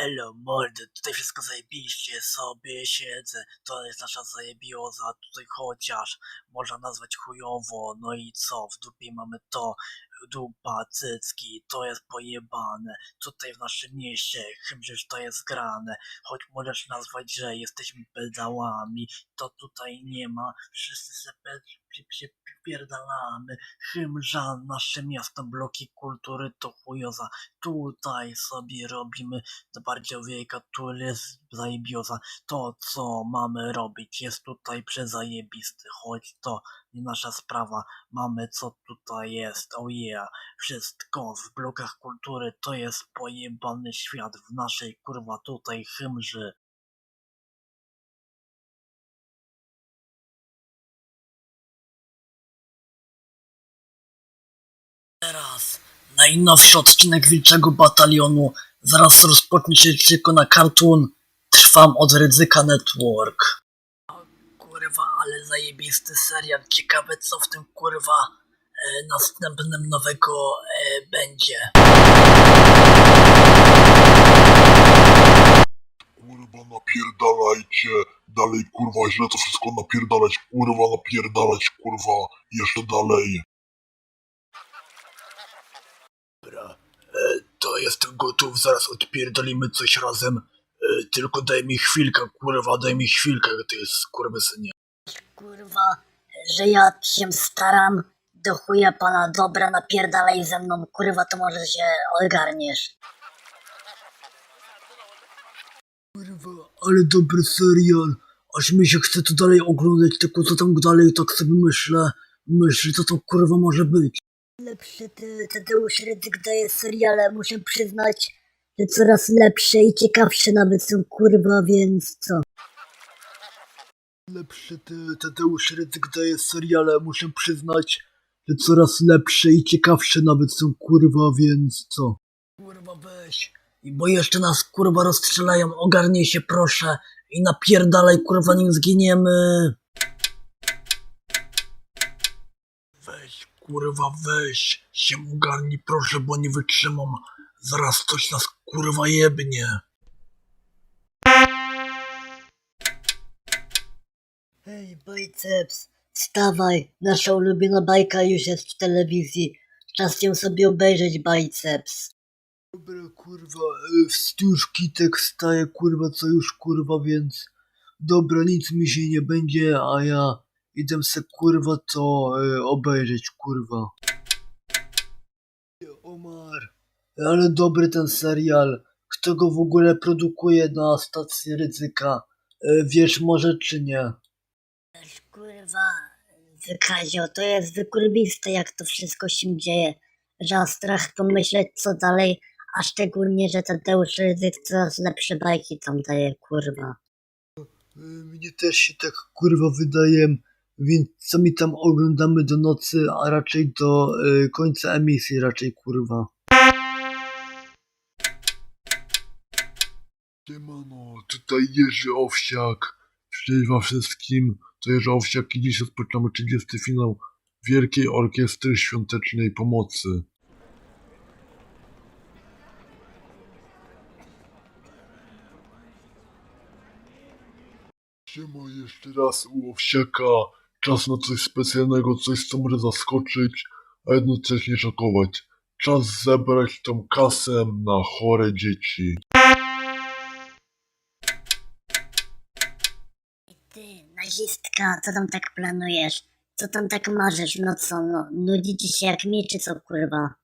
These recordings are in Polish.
Elo, mordy, tutaj wszystko zajebiście, sobie siedzę, to jest nasza zajebioza, tutaj chociaż można nazwać chujowo, no i co, w dupie mamy to, dupa, cycki, to jest pojebane, tutaj w naszym mieście, chymżysz to jest grane, choć możesz nazwać, że jesteśmy pedałami, to tutaj nie ma, wszyscy se pie- pierdalamy, chymża, nasze miasto, bloki kultury to chujoza, tutaj sobie robimy bardziej wiejka, tu jest zajebioza. To, co mamy robić, jest tutaj przezajebisty, choć to nie nasza sprawa. Mamy, co tutaj jest, oh yeah. Wszystko w blokach kultury to jest pojebany świat w naszej kurwa tutaj chymży. Najnowszy odcinek Wilczego Batalionu. Zaraz rozpocznie się tylko na Cartoon. Trwam od Ryzyka Network. Kurwa, ale zajebisty serial. Ciekawe co w tym kurwa e, następnym nowego e, będzie. Kurwa napierdalajcie, dalej kurwa źle to wszystko napierdalać, kurwa napierdalać, kurwa, jeszcze dalej. Dobra, e, to jestem gotów, zaraz odpierdolimy coś razem. E, tylko daj mi chwilkę, kurwa, daj mi chwilkę, to jest skurwysynie. kurwa, że ja się staram, do chuja pana dobra, napierdalaj ze mną, kurwa, to może się ogarniesz. Kurwa, ale dobry serial. Aż mi się chce to dalej oglądać, tylko co tam dalej tak sobie myślę. Myślę, co to kurwa może być. Lepsze te, Tadeusz Rydzyk daje seriale, muszę przyznać, że coraz lepsze i ciekawsze nawet są, kurwa, więc co? Lepsze te Tadeusz Rydzyk daje seriale, muszę przyznać, że coraz lepsze i ciekawsze nawet są kurwa, więc co? Kurwa weź. I bo jeszcze nas kurwa rozstrzelają, ogarnij się proszę i napierdalaj kurwa nim zginiemy. Weź kurwa weź, się ogarnij proszę, bo nie wytrzymam. Zaraz coś nas kurwa jebnie. Hej, biceps, wstawaj, nasza ulubiona bajka już jest w telewizji. Czas ją sobie obejrzeć, biceps. Dobra, kurwa, e, wzdłuż kitek staje, kurwa, co już, kurwa, więc... Dobra, nic mi się nie będzie, a ja idę se, kurwa, to e, obejrzeć, kurwa. Omar, ale dobry ten serial. Kto go w ogóle produkuje na stacji ryzyka? E, wiesz może czy nie? Też, kurwa, wykazio, to jest wykurbiste, jak to wszystko się dzieje. Że strach pomyśleć, co dalej, a szczególnie, że Tadeusz Rydzyk coraz lepsze bajki tam daje, kurwa. E, Mnie też się tak kurwa wydaje, więc co mi tam oglądamy do nocy, a raczej do e, końca emisji raczej kurwa. Siemano, tutaj Jerzy Owsiak. Cześć wam wszystkim, to Jerzy Owsiak i dziś rozpoczynamy 30 finał Wielkiej Orkiestry Świątecznej Pomocy. Siema jeszcze raz u Owsiaka. Czas na coś specjalnego, coś co może zaskoczyć, a jednocześnie szokować. Czas zebrać tą kasę na chore dzieci. Ty, nazistka, co tam tak planujesz? Co tam tak marzysz? No co, no, nudzi ci się jak mi, czy co, kurwa?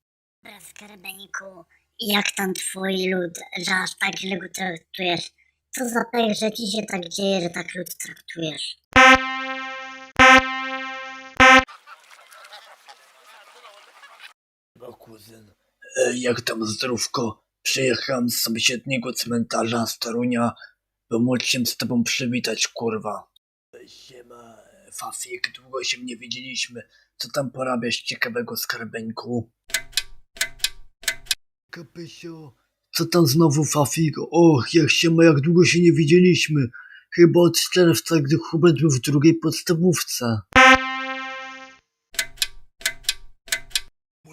Dobra, skarbeńku, jak tam twój lud, że aż tak źle go traktujesz? Co za pech, że ci się tak dzieje, że tak lud traktujesz? Kuzyn. E, jak tam zdrówko? Przyjechałem z sąsiedniego cmentarza z Torunia, by móc się z tobą przywitać, kurwa. Siema, Fafik, długo się nie widzieliśmy. Co tam porabiasz ciekawego, skarbeńku? Kapysio. Co tam znowu, Fafik? Och, jak się ma, jak długo się nie widzieliśmy. Chyba od czerwca, gdy Hubert był w drugiej podstawówce.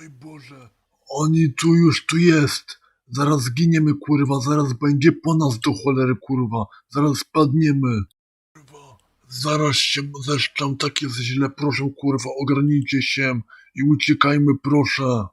Boże, oni tu już tu jest. Zaraz zginiemy, kurwa, zaraz będzie po nas do cholery, kurwa. Zaraz padniemy. Kurwa, zaraz się zeszczam, tak jest źle, proszę, kurwa, ogarnijcie się i uciekajmy, proszę.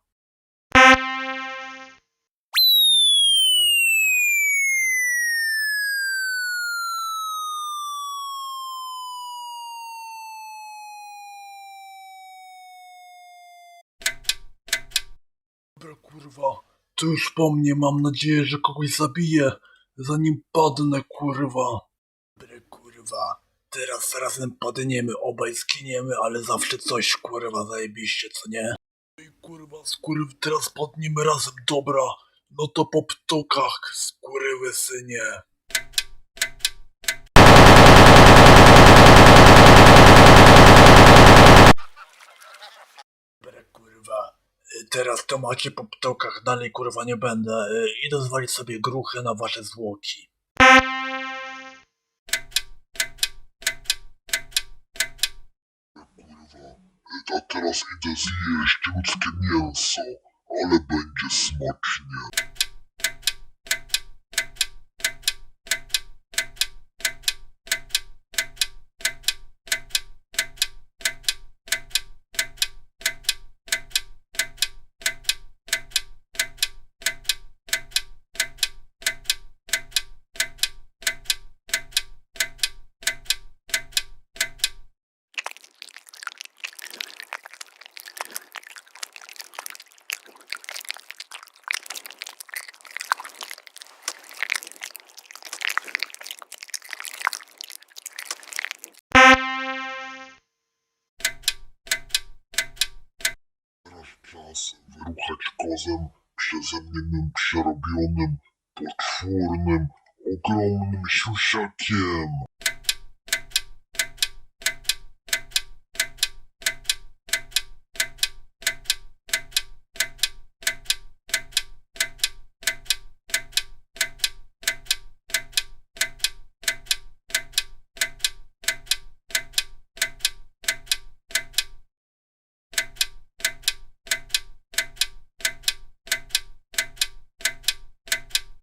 Dobra, kurwa, to już po mnie, mam nadzieję, że kogoś zabiję, zanim padnę, kurwa. Dobra, kurwa, teraz razem padniemy, obaj zginiemy, ale zawsze coś, kurwa, zajebiście, co nie? Ej, kurwa, skurw, teraz padniemy razem, dobra, no to po ptokach, skurwy synie. Dobra, kurwa, y, teraz to macie po ptokach, dalej kurwa nie będę. y, Idę zwalić sobie gruchy na wasze zwłoki. A teraz idę zjeść ludzkie mięso, ale będzie smacznie. Teraz czas wyruchać kozem przeze mnie przerobionym, potwornym, ogromnym siusiakiem.